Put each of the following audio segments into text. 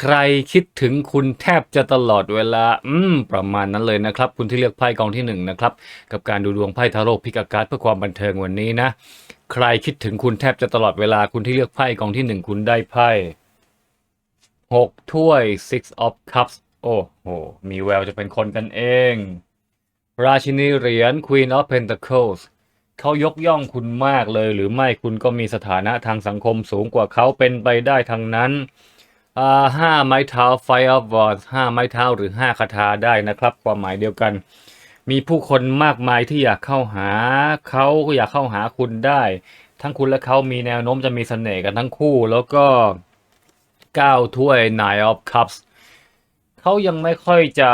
ใครคิดถึงคุณแทบจะตลอดเวลา อืม ประมาณนั้นเลยนะครับ คุณที่เลือกไพ่กองที่หนึ่งนะครับ กับการดูดวงไพ่ทาโร่พิกาการ์ดเพื่อความบันเทิงวันนี้นะ ใครคิดถึงคุณแทบจะตลอดเวลา คุณที่เลือกไพ่กองที่หนึ่งคุณได้ไพ่หกถ้วย six of cups โอ้โห มีแววจะเป็นคนกันเอง ราชินีเหรียญ queen of pentacles เขายกย่องคุณมากเลย หรือไม่คุณก็มีสถานะทางสังคมสูงกว่าเขาเป็นไปได้ทั้งนั้น อ่าห้าไม้เท้า Fire of Wands ห้าไม้เท้าหรือห้าคาถาได้นะครับ ความหมายเดียวกัน มีผู้คนมากมายที่อยากเข้าหาเขาอยากเข้าหาคุณได้ ทั้งคุณและเขามีแนวโน้มจะมีเสน่ห์กันทั้งคู่ แล้วก็เก้าถ้วย Nine of Cups เขายังไม่ค่อยจะ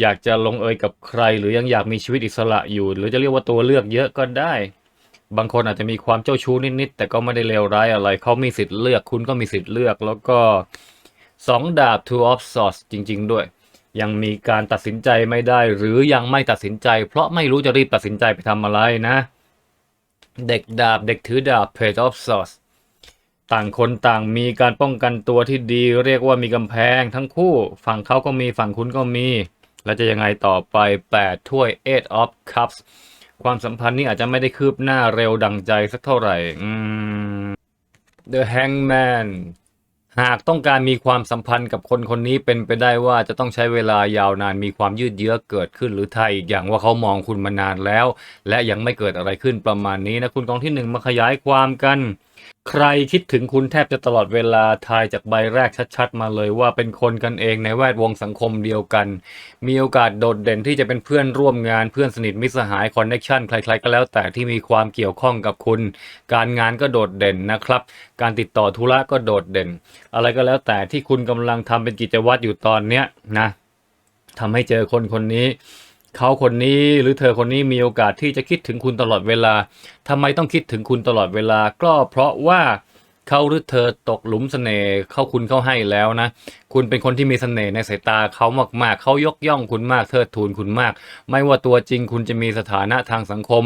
อยากจะลงเอยกับใคร หรือยังอยากมีชีวิตอิสระอยู่ หรือจะเรียกว่าตัวเลือกเยอะก็ได้ บางคนอาจจะมีความเจ้าชู้นิดๆแต่ก็ไม่ได้เลวร้ายอะไร เขามีสิทธิ์เลือกคุณก็มีสิทธิ์เลือก แล้วก็สองดาบ two of swords จริง ๆ ด้วย ยังมีการตัดสินใจไม่ได้ หรือยังไม่ตัดสินใจ เพราะไม่รู้จะรีบตัดสินใจไปทำอะไรนะ เด็กดาบเด็กถือดาบ page of swords ต่างคนต่างมีการป้องกันตัวที่ดี เรียกว่ามีกำแพงทั้งคู่ ฝั่งเขาก็มีฝั่งคุณก็มี แล้วจะยังไงต่อไป 8 ถ้วย eight of cups ความสัมพันธ์นี้อาจจะไม่ได้คืบหน้าเร็วดังใจสักเท่าไหร่ อืม The Hangman หากต้องการมีความสัมพันธ์กับคนคนนี้เป็นไปได้ว่าจะต้องใช้เวลายาวนานมีความยืดเยื้อเกิดขึ้นหรือไทยอีกอย่างว่าเขามองคุณมานานแล้ว และยังไม่เกิดอะไรขึ้นประมาณนี้นะคุณกองที่หนึ่งมาขยายความกัน ใครคิดถึงคุณแทบจะตลอดเวลาทายจากใบแรกชัดๆ มาเลยว่าเป็นคนกันเองในแวดวงสังคมเดียวกัน มีโอกาสโดดเด่นที่จะเป็นเพื่อนร่วมงานเพื่อนสนิทมิตรสหายคอนเน c ชันใครๆก็แล้วแต่ที่มีความเกี่ยวข้องกับคุณ การงานก็โดดเด่นนะครับ การติดต่อธุระก็โดดเด่น อะไรก็แล้วแต่ที่คุณกำลังทำเป็นกิจวัตรอยู่ตอนเนี้ยนะทำให้เจอคนคนนี้ เขาคนนี้หรือเธอคนนี้มีโอกาสที่จะคิดถึงคุณตลอดเวลาทำไมต้องคิดถึงคุณตลอดเวลา ก็เพราะว่า เขาหรือเธอตกหลุมเสน่ห์เข้าคุณเข้าให้แล้วนะ คุณเป็นคนที่มีเสน่ห์ในสายตาเขามากๆ เขายกย่องคุณมากเทิดทูนคุณมาก ไม่ว่าตัวจริงคุณจะมีสถานะทางสังคม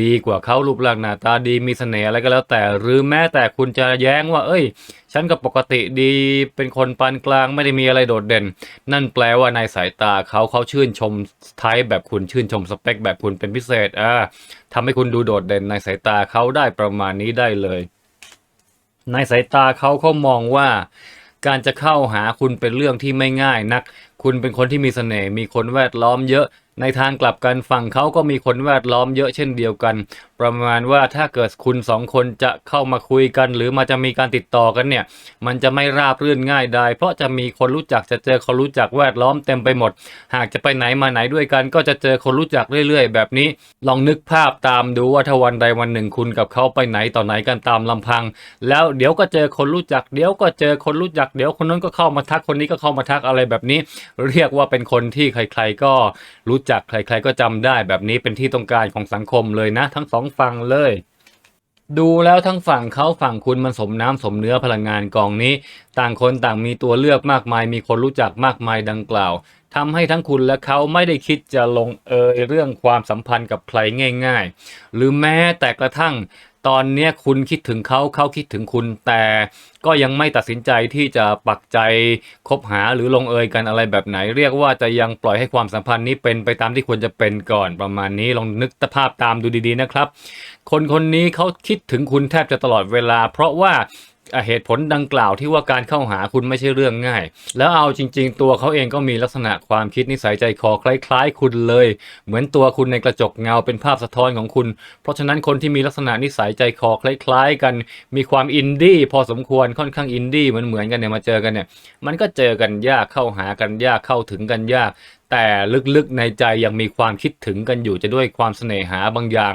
ดีกว่าเขารูปร่างหน้าตาดีมีเสน่ห์อะไรก็แล้วแต่ หรือแม้แต่คุณจะแย้งว่า เอ้ย ฉันก็ปกติดีเป็นคนปานกลางไม่ได้มีอะไรโดดเด่น นั่นแปลว่าในสายตาเขาเขาชื่นชมไทป์แบบคุณชื่นชมสเปคแบบคุณเป็นพิเศษอ่าทำให้คุณดูโดดเด่นในสายตาเขาได้ประมาณนี้ได้เลย ในสายตาเขาเขามองว่า การจะเข้าหาคุณเป็นเรื่องที่ไม่ง่ายนัก คุณเป็นคนที่มีเสน่ห์มีคนแวดล้อมเยอะ ในทางกลับกันฝั่งเขาก็มีคนแวดล้อมเยอะเช่นเดียวกัน ประมาณว่าถ้าเกิดคุณสองคนจะเข้ามาคุยกัน หรือมาจะมีการติดต่อกันเนี่ย มันจะไม่ราบรื่นง่ายได้เพราะจะมีคนรู้จักจะเจอคนรู้จักแวดล้อมเต็มไปหมด หากจะไปไหนมาไหนด้วยกันก็จะเจอคนรู้จักเรื่อย ๆ แบบนี้ ลองนึกภาพตามดูว่าถ้าวันใดวันหนึ่งคุณกับเขาไปไหนต่อไหนกันตามลำพัง แล้วเดี๋ยวก็เจอคนรู้จักเดี๋ยวก็เจอคนรู้จักเดี๋ยวคนนั้นก็เข้ามาทักคนนี้ก็เข้ามาทักอะไรแบบนี้ เรียกว่าเป็นคนที่ใคร ๆก็รู้จักใครๆก็จำได้แบบนี้เป็นที่ต้องการของสังคมเลยนะ ทั้งสองฝั่งเลย ดูแล้วทั้งฝั่งเขาฝั่งคุณมันสมน้ำสมเนื้อพลังงานกองนี้ ต่างคนต่างมีตัวเลือกมากมาย มีคนรู้จักมากมายดังกล่าวทำให้ทั้งคุณและเขาไม่ได้คิดจะลงเอยเรื่องความสัมพันธ์กับใครง่าย ๆ หรือแม้แต่กระทั่ง ตอนนี้คุณคิดถึงเขาเขาคิดถึงคุณ แต่ก็ยังไม่ตัดสินใจที่จะปักใจคบหาหรือลงเอยกันอะไรแบบไหน เรียกว่าจะยังปล่อยให้ความสัมพันธ์นี้เป็นไปตามที่ควรจะเป็นก่อนประมาณนี้ลองนึกภาพตามดูดีๆนะครับ คนคนนี้เขาคิดถึงคุณแทบจะตลอดเวลา เพราะว่า เหตุผลดังกล่าวที่ว่าการเข้าหาคุณไม่ใช่เรื่องง่าย แล้วเอาจริง ๆ ตัวเขาเองก็มีลักษณะความคิดนิสัยใจคอคล้าย ๆ คุณเลย เหมือนตัวคุณในกระจกเงาเป็นภาพสะท้อนของคุณ เพราะฉะนั้นคนที่มีลักษณะนิสัยใจคอคล้าย ๆ กัน มีความอินดี้พอสมควรค่อนข้างอินดี้เหมือนเหมือนๆกันเนี่ยมาเจอกันเนี่ยมันก็เจอกันยากเข้าหากันยากเข้าถึงกันยาก แต่ลึกๆในใจยังมีความคิดถึงกันอยู่จะด้วยความเสน่หาบางอย่าง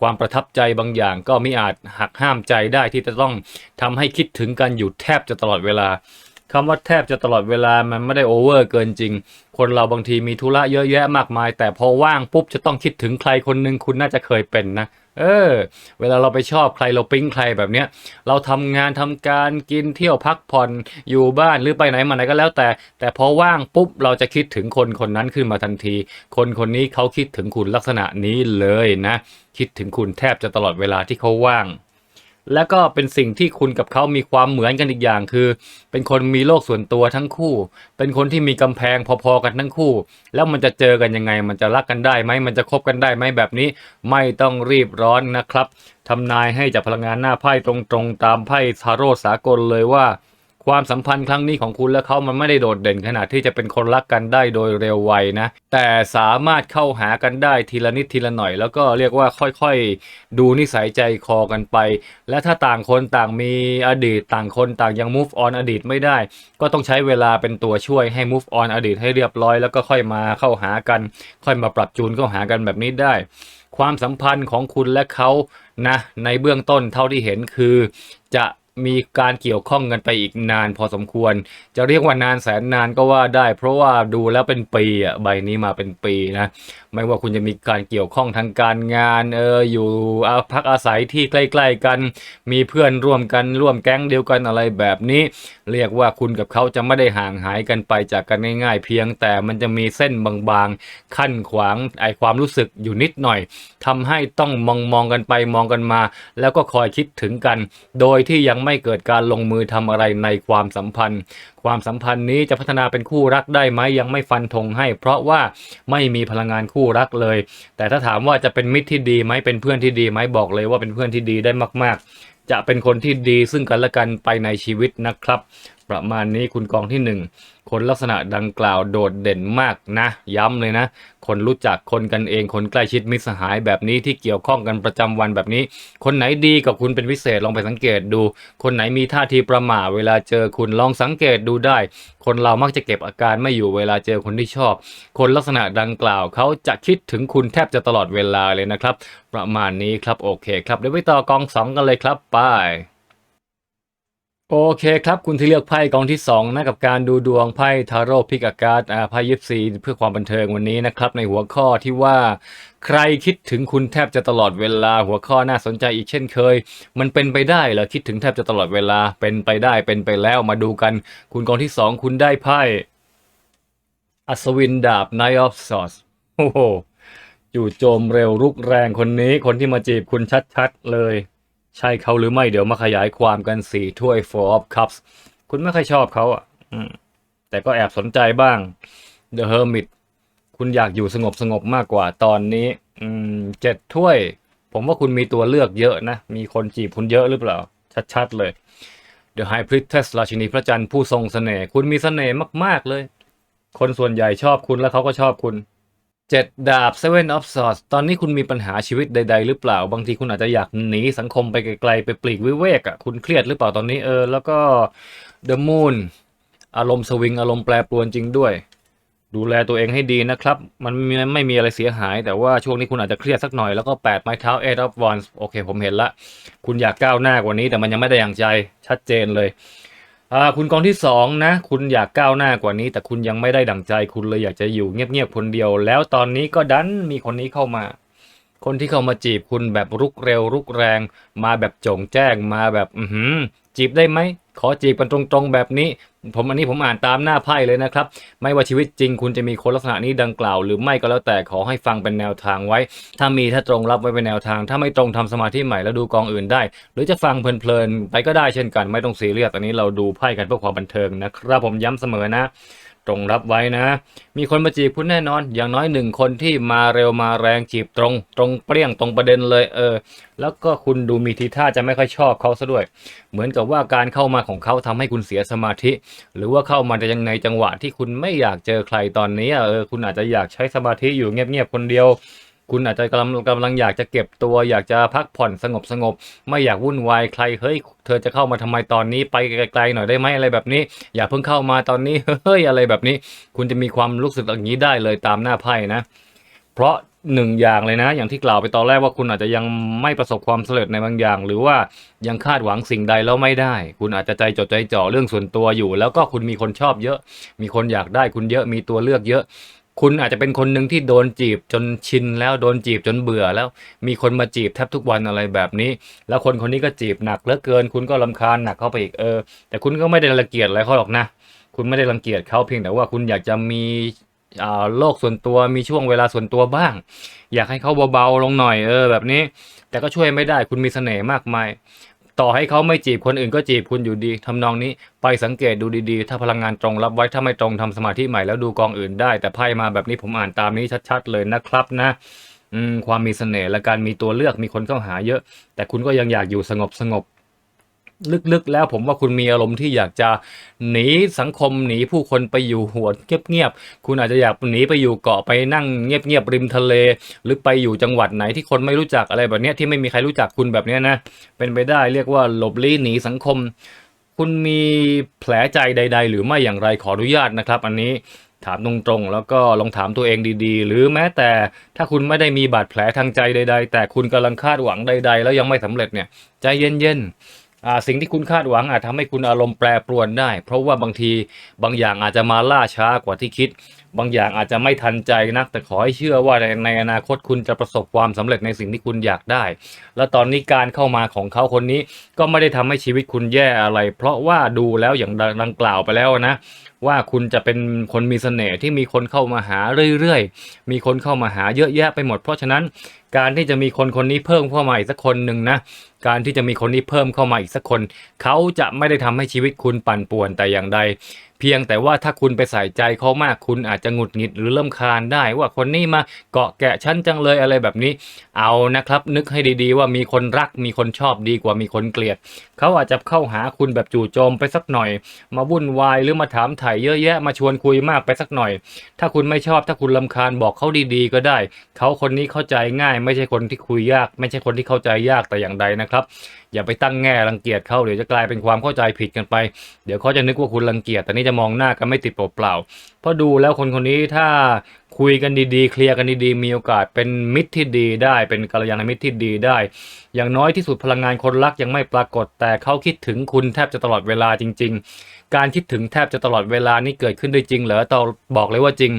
ความประทับใจบางอย่าง ก็ไม่อาจหักห้ามใจได้ที่จะต้องทำให้คิดถึงกันอยู่แทบจะตลอดเวลาคำว่าแทบจะตลอดเวลามันไม่ได้โอเวอร์เกินจริง คนเราบางทีมีธุระเยอะแยะมากมาย แต่พอว่างปุ๊บจะต้องคิดถึงใครคนหนึ่งคุณน่าจะเคยเป็นนะ เออ เวลาเราไปชอบใครเราปิ๊งใครแบบเนี้ย เราทำงานทำการกินเที่ยวพักผ่อนอยู่บ้านหรือไปไหนมาไหนก็แล้วแต่ แต่พอว่างปุ๊บเราจะคิดถึงคนคนนั้นขึ้นมาทันที คนคนนี้เขาคิดถึงคุณลักษณะนี้เลยนะ คิดถึงคุณแทบจะตลอดเวลาที่เขาว่าง และก็เป็นสิ่งที่คุณกับเขามีความเหมือนกันอีกอย่างคือ เป็นคนมีโลกส่วนตัวทั้งคู่ เป็นคนที่มีกำแพงพอๆกันทั้งคู่ แล้วมันจะเจอกันยังไง มันจะรักกันได้ไหมมันจะคบกันได้ไหมแบบนี้ ไม่ต้องรีบร้อนนะครับทำนายให้จากพลังงานหน้าไพ่ตรงๆ ตามไพ่ทาโร่สากลเลยว่า ความสัมพันธ์ครั้งนี้ของคุณและเขามันไม่ได้โดดเด่นขนาดที่จะเป็นคนรักกันได้โดยเร็วไวนะ แต่สามารถเข้าหากันได้ทีละนิดทีละหน่อย แล้วก็เรียกว่าค่อยๆ ดูนิสัยใจคอกันไป และถ้าต่างคนต่างมีอดีตต่างคนต่างยัง move on อดีตไม่ได้ ก็ต้องใช้เวลาเป็นตัวช่วยให้ move on อดีตให้เรียบร้อย แล้วก็ค่อยมาเข้าหากัน ค่อยมาปรับจูนเข้าหากันแบบนี้ได้ ความสัมพันธ์ของคุณและเขานะในเบื้องต้นเท่าที่เห็นคือจะ มีการเกี่ยวข้องกันไปอีกนานพอสมควร จะเรียกว่านานแสนนานก็ว่าได้ เพราะว่าดูแล้วเป็นปีอะใบนี้มาเป็นปีนะไม่ว่าคุณจะมีการเกี่ยวข้องทางการงานเอออยู่าพักอาศัยที่ใกล้ ๆกัน มีเพื่อนร่วมกันร่วมแก๊งเดียวกันอะไรแบบนี้ เรียกว่าคุณกับเขาจะไม่ได้ห่างหายกันไปจากกันง่ายๆ เพียงแต่มันจะมีเส้นบางๆขั้นขวางไอความรู้สึกอยู่นิดหน่อยทำให้ต้องมองมองกันไปมองกันมา แล้วก็คอยคิดถึงกัน โดยที่ยังไม่เกิดการลงมือทำอะไรในความสัมพันธ์ ความสัมพันธ์นี้จะพัฒนาเป็นคู่รักได้ไหมยังไม่ฟันธงให้ เพราะว่าไม่มีพลังงานคู่รักเลย แต่ถ้าถามว่าจะเป็นมิตรที่ดีไหมเป็นเพื่อนที่ดีไหมบอกเลยว่าเป็นเพื่อนที่ดีได้มาก ๆ จะเป็นคนที่ดีซึ่งกันและกันไปในชีวิตนะครับ ประมาณนี้คุณกองที่หนึ่งคนลักษณะดังกล่าวโดดเด่นมากนะ ย้ำเลยนะ คนรู้จักคนกันเอง คนใกล้ชิดมิตรสหายแบบนี้ที่เกี่ยวข้องกันประจำวันแบบนี้ คนไหนดีกับคุณเป็นพิเศษลองไปสังเกตดู คนไหนมีท่าทีประหม่าเวลาเจอคุณลองสังเกตดูได้ คนเรามักจะเก็บอาการไม่อยู่เวลาเจอคนที่ชอบ คนลักษณะดังกล่าวเขาจะคิดถึงคุณแทบจะตลอดเวลาเลยนะครับ ประมาณนี้ครับโอเคครับเดี๋ยวไปต่อกองสองกันเลยครับไป โอเคครับคุณที่เลือกไพ่กองที่2นะกับการดูดวงไพ่ทาโร่พิกอากาศอ่าไพ่ยิปซีเพื่อความบันเทิงวันนี้นะครับ ในหัวข้อที่ว่าใครคิดถึงคุณแทบจะตลอดเวลาหัวข้อน่าสนใจอีกเช่นเคย มันเป็นไปได้เหรอคิดถึงแทบจะตลอดเวลาเป็นไปได้เป็นไปแล้วมาดูกัน คุณกองที่ 2 คุณได้ไพ่อัศวินดาบ Knight of Swords โอ้โหจู่โจมเร็วรุกแรงคนนี้คนที่มาจีบคุณชัดๆเลย ใช่เขาหรือไม่เดี๋ยวมาขยายความกันสี่ถ้วย Four of Cups คุณไม่ค่อยชอบเขาอะแต่ก็แอบสนใจบ้าง The Hermit คุณอยากอยู่สงบสงบมากกว่าตอนนี้เจ็ดถ้วย ผมว่าคุณมีตัวเลือกเยอะนะ มีคนจีบคุณเยอะหรือเปล่า ชัดๆเลย The High Priestess ราชินีพระจันทร์ผู้ทรงเสน่ห์คุณมีเสน่ห์มากๆเลย คนส่วนใหญ่ชอบคุณแล้วเขาก็ชอบคุณ เจ็ดดาบ Seven of Swords ตอนนี้คุณมีปัญหาชีวิตใด ๆ หรือเปล่า บางทีคุณอาจจะอยากหนีสังคมไปไกล ๆ ไปปลีกวิเวกอะ คุณเครียดหรือเปล่าตอนนี้เออ แล้วก็ The Moon อารมณ์สวิง อารมณ์แปรปรวนจริงด้วย ดูแลตัวเองให้ดีนะครับ มันไม่ไม่มีอะไรเสียหาย แต่ว่าช่วงนี้คุณอาจจะเครียดสักหน่อย แล้วก็8ไม้เท้า Eight of Wands โอเค ผมเห็นละ คุณอยากก้าวหน้ากว่านี้ แต่มันยังไม่ได้อย่างใจ ชัดเจนเลย อ่าคุณกองที่สองนะ คุณอยากก้าวหน้ากว่านี้ แต่คุณยังไม่ได้ดั่งใจคุณเลยอยากจะอยู่เงียบๆคนเดียว แล้วตอนนี้ก็ดันมีคนนี้เข้ามา คนที่เข้ามาจีบคุณแบบรุกเร็วรุกแรง มาแบบโจงแจ้งมาแบบอื จีบได้ไหมขอจีบกันตรงๆแบบนี้ ผมอันนี้ผมอ่านตามหน้าไพ่เลยนะครับ ไม่ว่าชีวิตจริงคุณจะมีคนลักษณะนี้ดังกล่าว หรือไม่ก็แล้วแต่ขอให้ฟังเป็นแนวทางไว้ ถ้ามีถ้าตรงรับไว้เป็นแนวทาง ถ้าไม่ตรงทำสมาธิใหม่แล้วดูกองอื่นได้ หรือจะฟังเพลินๆไปก็ได้เช่นกัน ไม่ต้องซีเรียสอันนี้เราดูไพ่กันเพื่อความบันเทิงนะครับผมย้ำเสมอนะ ตรงรับไว้นะ มีคนมาจีบคุณแน่นอน อย่างน้อยหนึ่งคนที่มาเร็วมาแรงจีบตรง ตรงเปรี้ยงตรงประเด็นเลยเออ แล้วก็คุณดูมีทีท่าจะไม่ค่อยชอบเขาซะด้วย เหมือนกับว่าการเข้ามาของเขาทำให้คุณเสียสมาธิ หรือว่าเข้ามาจะยังในจังหวะที่คุณไม่อยากเจอใครตอนนี้เออคุณอาจจะอยากใช้สมาธิอยู่เงียบๆคนเดียว คุณอาจจะกำลังกำลังอยากจะเก็บตัว อยากจะพักผ่อนสงบสงบ ไม่อยากวุ่นวายใครเฮ้ย เธอจะเข้ามาทำไมตอนนี้ไปไกลๆหน่อยได้ไหมอะไรแบบนี้ อย่าเพิ่งเข้ามาตอนนี้เฮ้ยอะไรแบบนี้ คุณจะมีความรู้สึกอย่างนี้ได้เลยตามหน้าไพ่นะ เพราะหนึ่งอย่างเลยนะ อย่างที่กล่าวไปตอนแรกว่าคุณอาจจะยังไม่ประสบความสำเร็จในบางอย่าง หรือว่ายังคาดหวังสิ่งใดแล้วไม่ได้ คุณอาจจะใจจดใจจ่อเรื่องส่วนตัวอยู่ แล้วก็คุณมีคนชอบเยอะ มีคนอยากได้คุณเยอะมีตัวเลือกเยอะ คุณอาจจะเป็นคนหนึ่งที่โดนจีบจนชินแล้วโดนจีบจนเบื่อแล้ว มีคนมาจีบแทบทุกวันอะไรแบบนี้ แล้วคนคนนี้ก็จีบหนักเหลือเกิน คุณก็ลำคาญหนักเข้าไปอีกเออ แต่คุณก็ไม่ได้รังเกียจอะไรเขาหรอกนะ คุณไม่ได้รังเกียจเขาเพียงแต่ว่าคุณอยากจะมีอ่าโลกส่วนตัวมีช่วงเวลาส่วนตัวบ้าง อยากให้เขาเบาๆลงหน่อยเออแบบนี้ แต่ก็ช่วยไม่ได้คุณมีเสน่ห์มากมาย ต่อให้เขาไม่จีบคนอื่นก็จีบคุณอยู่ดีทำนองนี้ไปสังเกตดูดีๆ ถ้าพลังงานตรงรับไว้ถ้าไม่ตรงทำสมาธิใหม่แล้วดูกองอื่นได้ แต่ไพ่มาแบบนี้ผมอ่านตามนี้ชัดๆเลยนะครับนะความมีเสน่ห์และการมีตัวเลือกมีคนเข้าหาเยอะ แต่คุณก็ยังอยากอยู่สงบสงบ ลึกๆ แล้วผมว่าคุณมีอารมณ์ที่อยากจะหนีสังคมหนีผู้คนไปอยู่หัวเงียบๆ คุณอาจจะอยากหนีไปอยู่เกาะไปนั่งเงียบๆริมทะเล หรือไปอยู่จังหวัดไหนที่คนไม่รู้จักอะไรแบบนี้ที่ไม่มีใครรู้จักคุณแบบนี้นะเป็นไปได้เรียกว่าหลบลี้หนีสังคม คุณมีแผลใจใด ๆ หรือไม่อย่างไรขออนุญาตนะครับ อันนี้ถามตรงๆ แล้วก็ลองถามตัวเองดีๆ หรือแม้แต่ถ้าคุณไม่ได้มีบาดแผลทางใจใด ๆ แต่คุณกำลังคาดหวังใด ๆ แล้วยังไม่สำเร็จเนี่ยใจเย็นๆ สิ่งที่คุณคาดหวังอาจทำให้คุณอารมณ์แปรปรวนได้ เพราะว่าบางทีบางอย่างอาจจะมาล่าช้ากว่าที่คิด บางอย่างอาจจะไม่ทันใจนัก แต่ขอให้เชื่อว่าในในอนาคตคุณจะประสบความสำเร็จในสิ่งที่คุณอยากได้ และตอนนี้การเข้ามาของเขาคนนี้ก็ไม่ได้ทำให้ชีวิตคุณแย่อะไร เพราะว่าดูแล้วอย่างดังกล่าวไปแล้วนะ ว่าคุณจะเป็นคนมีเสน่ห์ที่มีคนเข้ามาหาเรื่อยๆ มีคนเข้ามาหาเยอะแยะไปหมด เพราะฉะนั้นการที่จะมีคนคนนี้เพิ่มเข้ามาอีกสักคนหนึ่งนะ การที่จะมีคนนี้เพิ่มเข้ามาอีกสักคน เขาจะไม่ได้ทำให้ชีวิตคุณปั่นป่วนแต่อย่างใด เพียงแต่ว่าถ้าคุณไปใส่ใจเขามากคุณอาจจะหงุดหงิดหรือเริ่มคานได้ ว่าคนนี้มาเกาะแกะฉันจังเลยอะไรแบบนี้ เอานะครับ นึกให้ดีๆ ว่ามีคนรักมีคนชอบดีกว่ามีคนเกลียดเขาอาจจะเข้าหาคุณแบบจู่โจมไปสักหน่อย มาวุ่นวายหรือมาถามไถ่ยเยอะแยะมาชวนคุยมากไปสักหน่อย ถ้าคุณไม่ชอบถ้าคุณลำคาญบอกเขาดีๆ ก็ได้เขาคนนี้เข้าใจง่าย ไม่ใช่คนที่คุยยาก ไม่ใช่คนที่เข้าใจยากแต่อย่างใดนะครับอย่าไปตั้งแง่รังเกียจเขาเดี๋ยวจะกลายเป็นความเข้าใจผิดกันไป เดี๋ยวเขาจะนึกว่าคุณรังเกียจแต่นี่จะมองหน้ากันไม่ติดเปล่าๆเพราะดูแล้วคนคนนี้ถ้าคุยกันดีๆ เคลียร์กันดีๆ มีโอกาสเป็นมิตรที่ดีได้ เป็นกัลยาณมิตรที่ดีได้ อย่างน้อยที่สุดพลังงานคนรักยังไม่ปรากฏ แต่เขาคิดถึงคุณแทบจะตลอดเวลาจริง ๆ การคิดถึงแทบจะตลอดเวลานี่เกิดขึ้นได้จริงเหรอตอบอกเลยว่าจริง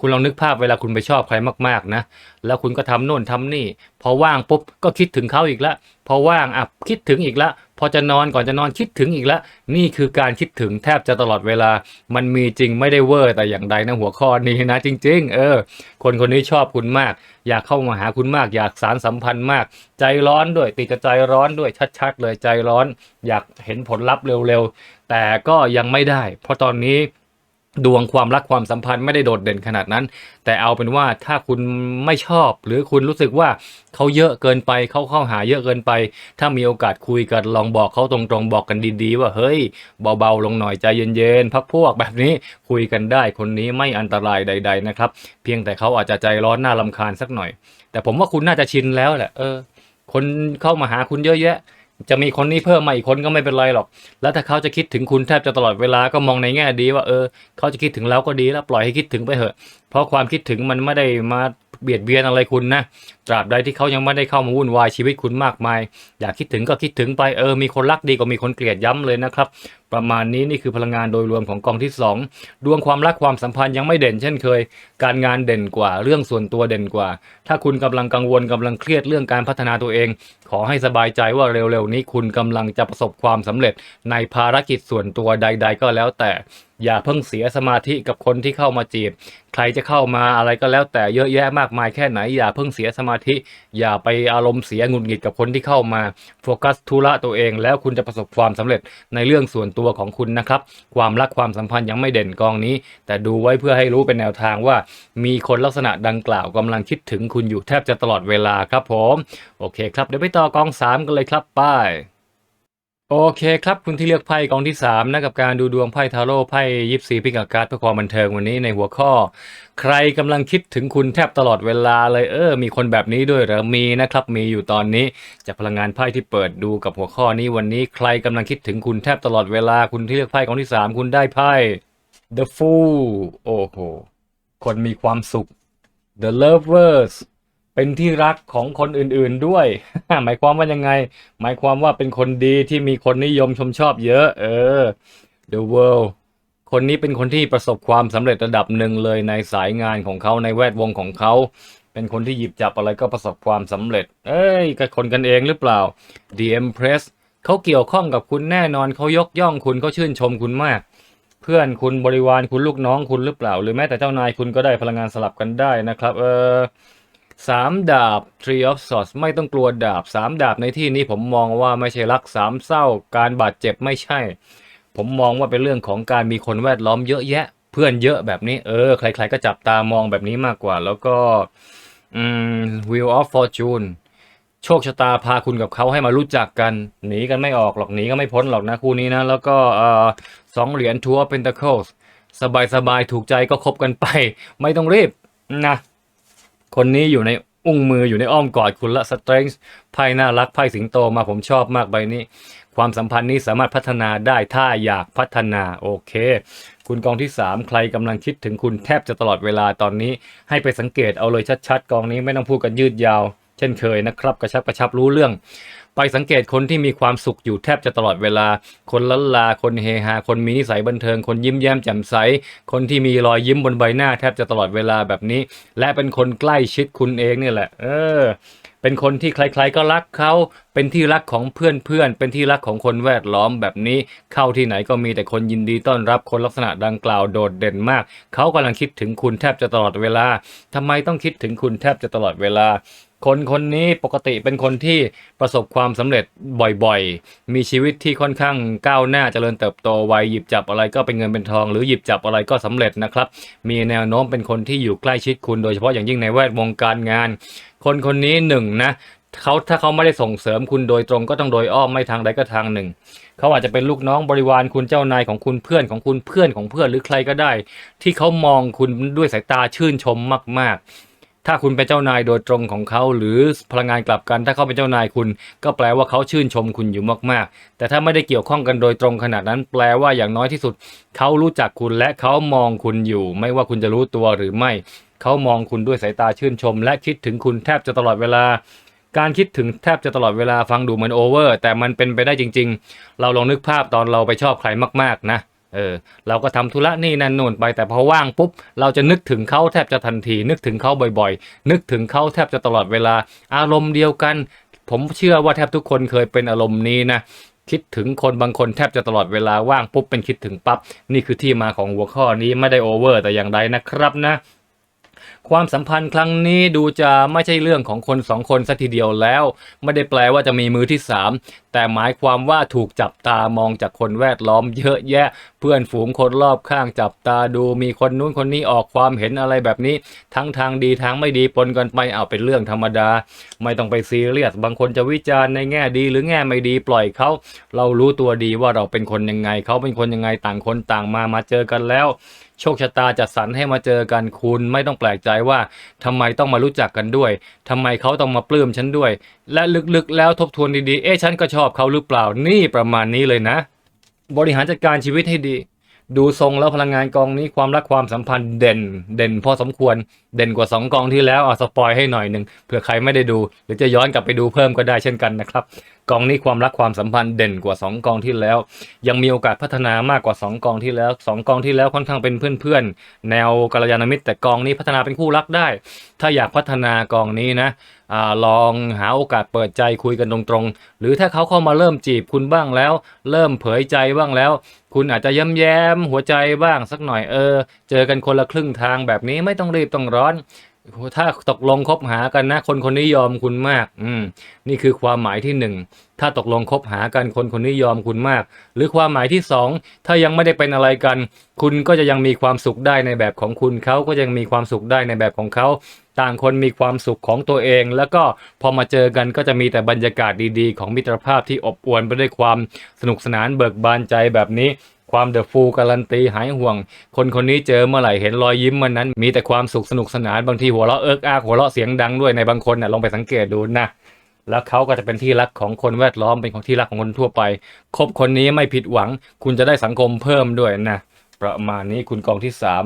คุณลองนึกภาพเวลาคุณไปชอบใครมากๆนะ แล้วคุณก็ทำโน่นทำนี่ พอว่างปุ๊บก็คิดถึงเขาอีกแล้วพอว่างอะคิดถึงอีกแล้วพอจะนอนก่อนจะนอนคิดถึงอีกแล้วนี่คือการคิดถึงแทบจะตลอดเวลา มันมีจริงไม่ได้เวอร์แต่อย่างใดนะหัวข้อนี้นะจริง ๆ เออ คนคนนี้ชอบคุณมาก อยากเข้ามาหาคุณมาก อยากสารสัมพันธ์มาก ใจร้อนด้วยติดกับใจร้อนด้วยชัดๆ เลยใจร้อน อยากเห็นผลลัพธ์เร็วๆ แต่ก็ยังไม่ได้ เพราะตอนนี้ดวงความรักความสัมพันธ์ไม่ได้โดดเด่นขนาดนั้น แต่เอาเป็นว่าถ้าคุณไม่ชอบ หรือคุณรู้สึกว่าเขาเยอะเกินไปเขาเข้าหาเยอะเกินไป ถ้ามีโอกาสคุยกันลองบอกเขาตรงๆบอกกันดีๆ ว่าเฮ้ยเบาๆลงหน่อยใจเย็นๆพักพวกแบบนี้คุยกันได้คนนี้ไม่อันตรายใด ๆนะครับ เพียงแต่เขาอาจจะใจร้อนน่ารำคาญสักหน่อย แต่ผมว่าคุณน่าจะชินแล้วแหละเออ คนเข้ามาหาคุณเยอะแยะ จะมีคนนี้เพิ่มมาอีกคนก็ไม่เป็นไรหรอก แล้วถ้าเขาจะคิดถึงคุณแทบจะตลอดเวลาก็มองในแง่ดีว่าเออเขาจะคิดถึงเราก็ดีแล้วปล่อยให้คิดถึงไปเถอะ เพราะความคิดถึงมันไม่ได้มาเบียดเบียนอะไรคุณนะตราบใดที่เขายังไม่ได้เข้ามาวุ่นวายชีวิตคุณมากมาย อยากคิดถึงก็คิดถึงไปเออมีคนรักดีกว่ามีคนเกลียดย้ำเลยนะครับ ประมาณนี้นี่คือพลังงานโดยรวมของกองที่ 2 ดวงความรักความสัมพันธ์ยังไม่เด่นเช่นเคย การงานเด่นกว่าเรื่องส่วนตัวเด่นกว่า ถ้าคุณกำลังกังวลกำลังเครียดเรื่องการพัฒนาตัวเอง ขอให้สบายใจว่าเร็วๆนี้คุณกำลังจะประสบความสำเร็จในภารกิจส่วนตัวใด ๆ ก็แล้วแต่อย่าเพิ่งเสียสมาธิกับคนที่เข้ามาจีบ ใครจะเข้ามาอะไรก็แล้วแต่เยอะแยะมากมายแค่ไหนอย่าเพิ่งเสียสมามาธิ อย่าไปอารมณ์เสียหงุดหงิดกับคนที่เข้ามาโฟกัสธุระตัวเอง แล้วคุณจะประสบความสำเร็จในเรื่องส่วนตัวของคุณนะครับ ความรักความสัมพันธ์ยังไม่เด่นกองนี้ แต่ดูไว้เพื่อให้รู้เป็นแนวทางว่า มีคนลักษณะดังกล่าวกำลังคิดถึงคุณอยู่แทบจะตลอดเวลาครับผม โอเคครับเดี๋ยวไปต่อกองสามกันเลยครับไป้าย โอเคครับคุณที่เลือกไพ่กองที่3นะกับการดูดวงไพ่ทาโร่ไพ่ยิปซีพิกาการ์ดเพื่อความบันเทิงวันนี้ในหัวข้อ ใครกำลังคิดถึงคุณแทบตลอดเวลาเลยเออ มีคนแบบนี้ด้วยหรือมีนะครับมีอยู่ตอนนี้จากพลังงานไพ่ที่เปิดดูกับหัวข้อนี้วันนี้ใครกำลังคิดถึงคุณแทบตลอดเวลาคุณที่เลือกไพ่กองที่ 3 คุณได้ไพ่ The Fool โอ้โหคนมีความสุข The Lovers เป็นที่รักของคนอื่นๆด้วย หมายความว่ายังไง หมายความว่าเป็นคนดีที่มีคนนิยมชมชอบเยอะ เออ The World คนนี้เป็นคนที่ประสบความสำเร็จระดับหนึ่งเลยในสายงานของเขาในแวดวงของเขา เป็นคนที่หยิบจับอะไรก็ประสบความสำเร็จ เอ้ยกับคนกันเองหรือเปล่า The Empress เขาเกี่ยวข้องกับคุณแน่นอนเขายกย่องคุณเขาชื่นชมคุณมาก เพื่อนคุณบริวารคุณลูกน้องคุณหรือเปล่า หรือแม้แต่เจ้านายคุณก็ได้พลังงานสลับกันได้นะครับ เออ สามดาบ Tree of Swords ไม่ต้องกลัวดาบสามดาบในที่นี้ผมมองว่าไม่ใช่รักสามเศร้า การบาดเจ็บไม่ใช่ ผมมองว่าเป็นเรื่องของการมีคนแวดล้อมเยอะแยะ เพื่อนเยอะแบบนี้เออ ใคร ๆ ก็จับตามองแบบนี้มากกว่า แล้วก็อืม Wheel of Fortune โชคชะตาพาคุณกับเขาให้มารู้จักกัน หนีกันไม่ออกหรอกหนีก็ไม่พ้นหรอกนะคู่นี้นะ แล้วก็เอ่อสองเหรียญ Two of Pentacles สบายๆถูกใจก็คบกันไป ไม่ต้องรีบนะ คนนี้อยู่ในอุ้งมืออยู่ในอ้อมกอดคุณละสเตรนจ์ไพ่น่ารักไพ่สิงโตมาผมชอบมากใบนี้ ความสัมพันธ์นี้สามารถพัฒนาได้ถ้าอยากพัฒนาโอเค คุณกองที่ 3 ใครกำลังคิดถึงคุณแทบจะตลอดเวลาตอนนี้ ให้ไปสังเกตเอาเลยชัดๆ กองนี้ไม่ต้องพูดกันยืดยาว เช่นเคยนะครับ กระชับกระชับรู้เรื่อง ไปสังเกตคนที่มีความสุขอยู่แทบจะตลอดเวลา คนล้นลา คนเฮฮา คนมีนิสัยบันเทิง คนยิ้มแย้มแจ่มใส คนที่มีรอยยิ้มบนใบหน้าแทบจะตลอดเวลาแบบนี้ และเป็นคนใกล้ชิดคุณเองเนี่ยแหละ เออ เป็นคนที่ใครๆก็รักเขา เป็นที่รักของเพื่อนๆ เป็นที่รักของคนแวดล้อมแบบนี้ เข้าที่ไหนก็มีแต่คนยินดีต้อนรับคนลักษณะดังกล่าวโดดเด่นมาก เขากำลังคิดถึงคุณแทบจะตลอดเวลาทำไมต้องคิดถึงคุณแทบจะตลอดเวลา คนคนนี้ปกติเป็นคนที่ประสบความสำเร็จบ่อยๆ มีชีวิตที่ค่อนข้างก้าวหน้าเจริญเติบโตไวหยิบจับอะไรก็เป็นเงินเป็นทอง หรือหยิบจับอะไรก็สำเร็จนะครับ มีแนวโน้มเป็นคนที่อยู่ใกล้ชิดคุณโดยเฉพาะอย่างยิ่งในแวดวงการงาน คนคนนี้หนึ่งนะเขาถ้าเขาไม่ได้ส่งเสริมคุณโดยตรงก็ต้องโดยอ้อมไม่ทางใดก็ทางหนึ่ง เขาอาจจะเป็นลูกน้องบริวารคุณเจ้านายของคุณเพื่อนของคุณเพื่อนของเพื่อนหรือใครก็ได้ ที่เขามองคุณด้วยสายตาชื่นชมมาก ๆ ถ้าคุณเป็นเจ้านายโดยตรงของเขา หรือพลังงานกลับกัน ถ้าเขาเป็นเจ้านายคุณ ก็แปลว่าเขาชื่นชมคุณอยู่มากๆ แต่ถ้าไม่ได้เกี่ยวข้องกันโดยตรงขนาดนั้น แปลว่าอย่างน้อยที่สุด เขารู้จักคุณและเขามองคุณอยู่ ไม่ว่าคุณจะรู้ตัวหรือไม่ เขามองคุณด้วยสายตาชื่นชม และคิดถึงคุณแทบจะตลอดเวลา การคิดถึงแทบจะตลอดเวลาฟังดูเหมือนโอเวอร์แต่มันเป็นไปได้จริง ๆ เราลองนึกภาพตอนเราไปชอบใครมากๆนะ เออเราก็ทำธุระนี่นั่นนู่นไปแต่พอว่างปุ๊บเราจะนึกถึงเขาแทบจะทันที นึกถึงเขาบ่อยๆ นึกถึงเขาแทบจะตลอดเวลาอารมณ์เดียวกัน ผมเชื่อว่าแทบทุกคนเคยเป็นอารมณ์นี้นะคิดถึงคนบางคนแทบจะตลอดเวลาว่างปุ๊บเป็นคิดถึงปั๊บนี่คือที่มาของหัวข้อนี้ไม่ได้โอเวอร์แต่อย่างใดนะครับนะ ความสัมพันธ์ครั้งนี้ดูจะไม่ใช่เรื่องของคนสองคนสัทีเดียวแล้ว ไม่ได้แปลว่าจะมีมือที่สามแต่หมายความว่าถูกจับตามองจากคนแวดล้อมเยอะแยะ เพื่อนฝูงคนรอบข้างจับตาดูมีคนนู้นคนนี้ออกความเห็นอะไรแบบนี้ ทั้งทางดีทางไม่ดีปนกันไปเอาเป็นเรื่องธรรมดา ไม่ต้องไปซีเรียสบางคนจะวิจารณ์ในแง่ดีหรือแง่ไม่ดีปล่อยเขาเรารู้ตัวดีว่าเราเป็นคนยังไงเขาเป็นคนยังไงต่างคนต่างมามาเจอกันแล้ว โชคชะตาจัดสรรให้มาเจอกันคุณไม่ต้องแปลกใจว่าทำไมต้องมารู้จักกันด้วยทำไมเขาต้องมาปลื้มฉันด้วย และลึกๆแล้วทบทวนดีๆ เอ๊ะฉันก็ชอบเขาหรือเปล่านี่ประมาณนี้เลยนะ บริหารจัดการชีวิตให้ดี ดูทรงแล้วพลังงานกองนี้ความรักความสัมพันธ์เด่น เด่นพอสมควรเด่นกว่า 2 กองที่แล้วเอาสปอยให้หน่อยหนึ่งเผื่อใครไม่ได้ดู หรือจะย้อนกลับไปดูเพิ่มก็ได้เช่นกันนะครับ กองนี้ความรักความสัมพันธ์เด่นกว่า 2 กองที่แล้ว ยังมีโอกาสพัฒนามากกว่า 2 กองที่แล้ว 2 กองที่แล้วค่อนข้างเป็นเพื่อนๆ แนวกัลยาณมิตรแต่กองนี้พัฒนาเป็นคู่รักได้ ถ้าอยากพัฒนากองนี้นะอลองหาโอกาสเปิดใจคุยกันตรงๆ หรือถ้าเขาเข้ามาเริ่มจีบคุณบ้างแล้ว เริ่มเผยใจบ้างแล้ว คุณอาจจะย้ำแย้มหัวใจบ้างสักหน่อยเออ เจอกันคนละครึ่งทางแบบนี้ไม่ต้องรีบต้องร้อนถ้าตกลงคบหากันนะ คนคนนี้ยอมคุณมาก อืม นี่คือความหมายที่หนึ่ง ถ้าตกลงคบหากันคนคนนี้ยอมคุณมาก หรือความหมายที่สองถ้ายังไม่ได้เป็นอะไรกัน คุณก็จะยังมีความสุขได้ในแบบของคุณเขาก็ยังมีความสุขได้ในแบบของเขา ต่างคนมีความสุขของตัวเอง แล้วก็พอมาเจอกันก็จะมีแต่บรรยากาศดีๆ ของมิตรภาพที่อบอวลไปด้วยความสนุกสนานเบิกบานใจแบบนี้ความเดอะฟูลการันตีหายห่วง คนคนนี้เจอเมื่อไหร่เห็นรอยยิ้มมันนั้น มีแต่ความสุขสนุกสนานบางทีหัวเราะเอิกอากหัวเราะเสียงดังด้วยในบางคนน่ะลองไปสังเกตดูนะ แล้วเขาก็จะเป็นที่รักของคนแวดล้อมเป็นของที่รักของคนทั่วไป คบคนนี้ไม่ผิดหวัง คุณจะได้สังคมเพิ่มด้วยนะประมาณนี้คุณกองที่สาม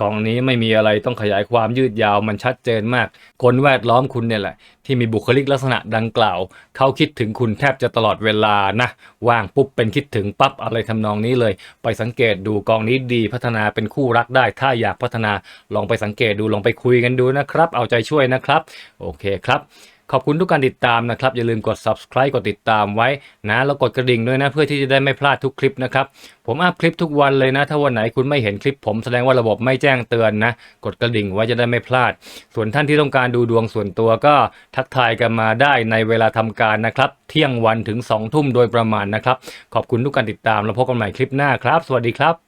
กองนี้ไม่มีอะไรต้องขยายความยืดยาวมันชัดเจนมาก คนแวดล้อมคุณเนี่ยแหละ ที่มีบุคลิกลักษณะดังกล่าว เขาคิดถึงคุณแทบจะตลอดเวลานะ ว่างปุ๊บเป็นคิดถึงปั๊บอะไรทำนองนี้เลย ไปสังเกตดูกองนี้ดีพัฒนาเป็นคู่รักได้ ถ้าอยากพัฒนาลองไปสังเกตดูลองไปคุยกันดูนะครับ เอาใจช่วยนะครับ โอเคครับ ขอบคุณทุกการติดตามนะครับ อย่าลืมกด subscribe กดติดตามไว้นะแล้วกดกระดิ่งด้วยนะเพื่อที่จะได้ไม่พลาดทุกคลิปนะครับ ผมอัพคลิปทุกวันเลยนะ ถ้าวันไหนคุณไม่เห็นคลิปผมแสดงว่าระบบไม่แจ้งเตือนนะ กดกระดิ่งไว้จะได้ไม่พลาด ส่วนท่านที่ต้องการดูดวงส่วนตัวก็ทักทายกันมาได้ในเวลาทำการนะครับ เที่ยงวันถึง2ทุ่มโดยประมาณนะครับ ขอบคุณทุกการติดตามแล้วพบกันใหม่คลิปหน้าครับ สวัสดีครับ